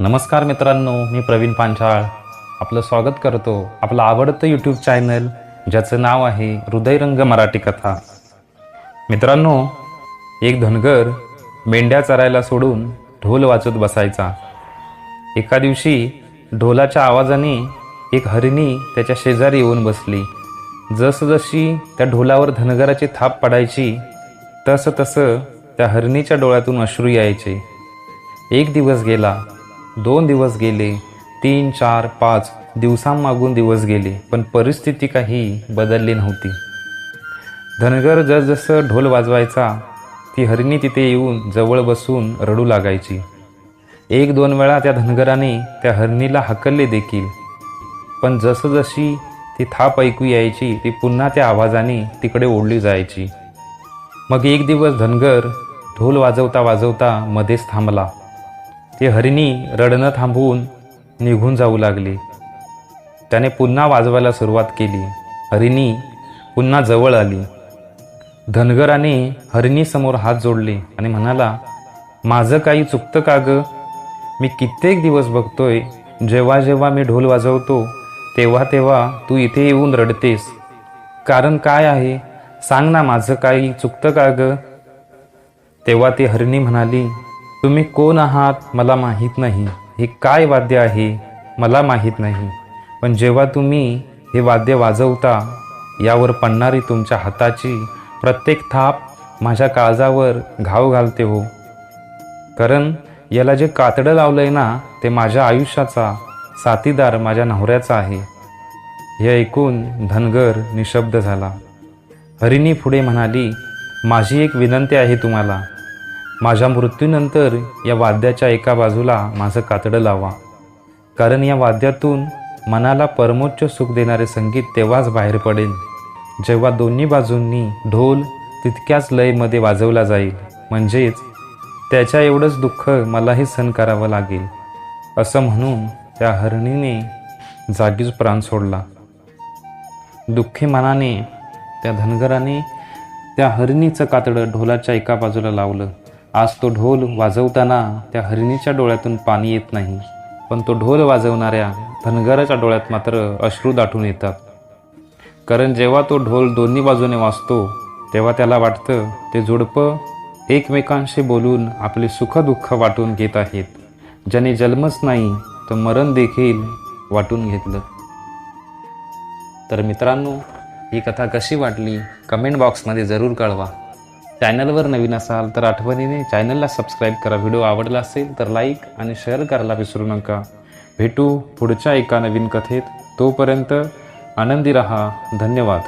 नमस्कार मित्रांनो मी प्रवीण पांचाळ. आपलं स्वागत करतो आपलं आवडतं यूट्यूब चॅनल ज्याचं नाव आहे हृदयरंग मराठी कथा. मित्रांनो एक धनगर मेंढ्या चरायला सोडून ढोल वाचत बसायचा. एका दिवशी ढोलाच्या आवाजाने एक हरिणी त्याच्या शेजारी येऊन बसली. जसजशी त्या ढोलावर धनगराची थाप पडायची तसं तसं त्या हरिणीच्या डोळ्यातून अश्रू यायचे. एक दिवस गेला. दोन दिवस गेले तीन चार पाच दिवसांमागून दिवस गेले पण परिस्थिती काही बदलली नव्हती. धनगर जसजसं ढोल वाजवायचा ती हरिणी तिथे येऊन जवळ बसून रडू लागायची. एक दोन वेळा त्या धनगराने त्या हरणीला हकलले देखील. पण जसजशी ती थाप ऐकू यायची ती पुन्हा त्या आवाजाने तिकडे ओढली जायची. मग एक दिवस धनगर ढोल वाजवता वाजवता मध्येच थांबला. ते हरिणी रडणं थांबवून निघून जाऊ लागले. त्याने पुन्हा वाजवायला सुरुवात केली. हरिणी पुन्हा जवळ आली. धनगराने हरिणीसमोर हात जोडले आणि म्हणाला माझं काही चुकतं का ग? मी कित्येक दिवस बघतोय जेव्हा जेव्हा मी ढोल वाजवतो तेव्हा तेव्हा तू इथे येऊन रडतेस. कारण काय आहे? सांग ना माझं काही चुकतं का ग? तेव्हा ती हरिणी म्हणाली तुम्ही कोण आहात मला माहीत नाही. हे काय वाद्य आहे? मला माहीत नाही. पण जेव्हा तुम्ही हे वाद्य वाजवता यावर पडणारी तुमच्या हाताची प्रत्येक थाप माझ्या काळजावर घाव घालते हो. कारण याला जे कातडं लावलं आहे ना ते माझ्या आयुष्याचा साथीदार माझ्या नवऱ्याचा आहे. हे ऐकून धनगर निशब्द झाला. हरिणी पुढे म्हणाली माझी एक विनंती आहे तुम्हाला. माझ्या मृत्यूनंतर या वाद्याच्या एका बाजूला माझं कातडं लावा. कारण या वाद्यातून मनाला परमोच्च सुख देणारे संगीत तेव्हाच बाहेर पडेल. जेव्हा दोन्ही बाजूंनी ढोल तितक्याच लयमध्ये वाजवला जाईल. म्हणजेच त्याच्या एवढंच दुःख मलाही सहन करावं लागेल. असं म्हणून त्या हरणीने जागीच प्राण सोडला. दुःखी मनाने त्या धनगराने त्या हरिणीचं कातडं ढोलाच्या एका बाजूला लावलं. आज तो ढोल वाजवताना त्या हरिणीच्या डोळ्यातून पाणी येत नाही पण तो ढोल वाजवणाऱ्या धनगराच्या डोळ्यात मात्र अश्रू दाटून येतात. कारण जेव्हा तो ढोल दोन्ही बाजूने वाजतो तेव्हा त्याला वाटतं ते जोडपं एकमेकांशी बोलून आपले सुखदुःख वाटून घेत आहेत. ज्याने जन्मच नाही तर मरण देखील वाटून घेतलं. तर मित्रांनो ही कथा कशी वाटली? कमेंट बॉक्समध्ये जरूर कळवा. चॅनलवर नवीन असाल तर आठवणीने चॅनलला सबस्क्राईब करा. व्हिडिओ आवडला असेल तर लाईक आणि शेअर करायला विसरू नका. भेटू पुढच्या एका नवीन कथेत. तोपर्यंत आनंदी रहा. धन्यवाद.